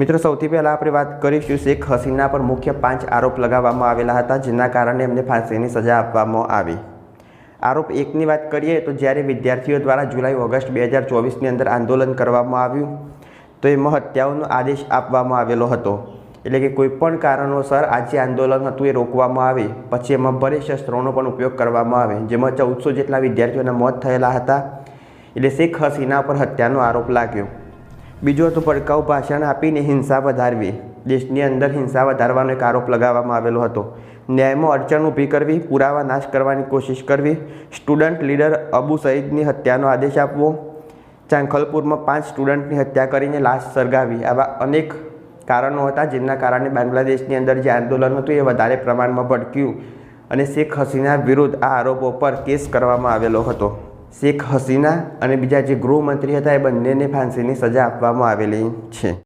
મિત્રો, સૌથી પહેલાં આપણે વાત કરીશું શેખ હસીના પર મુખ્ય પાંચ આરોપ લગાવવામાં આવેલા હતા, જેના કારણે એમને ફાંસીની સજા આપવામાં આવી. આરોપ એકની વાત કરીએ તો જ્યારે વિદ્યાર્થીઓ દ્વારા જુલાઈ ઓગસ્ટ બે હજાર ચોવીસની અંદર આંદોલન કરવામાં આવ્યું, તો એમાં હત્યાઓનો આદેશ આપવામાં આવેલો હતો. એટલે કે કોઈપણ કારણોસર આ જે આંદોલન હતું એ રોકવામાં આવે. પછી એમાં ભારે શસ્ત્રોનો પણ ઉપયોગ કરવામાં આવે, જેમાં ચૌદસો જેટલા વિદ્યાર્થીઓના મોત થયેલા હતા. એટલે શેખ હસીના પર હત્યાનો આરોપ લાગ્યો. બીજો હતો ભડકાઉ ભાષણ આપીને હિંસા વધારવી. દેશની અંદર હિંસા વધારવાનો એક આરોપ લગાવવામાં આવેલો હતો. ન્યાયમાં અડચણ ઊભી કરવી, પુરાવા નાશ કરવાની કોશિશ કરવી, સ્ટુડન્ટ લીડર અબુ સઈદની હત્યાનો આદેશ આપવો, ચાંખલપુરમાં પાંચ સ્ટુડન્ટની હત્યા કરીને લાશ સળગાવી, આવા અનેક કારણો હતા જેના કારણે બાંગ્લાદેશની અંદર જે આંદોલન હતું એ વધારે પ્રમાણમાં ભડક્યું અને શેખ હસીના વિરુદ્ધ આ આરોપો પર કેસ કરવામાં આવેલો હતો. શેખ હસીના અને બીજા જે ગૃહમંત્રી હતા એ બંનેને ફાંસીની સજા આપવામાં આવેલી છે.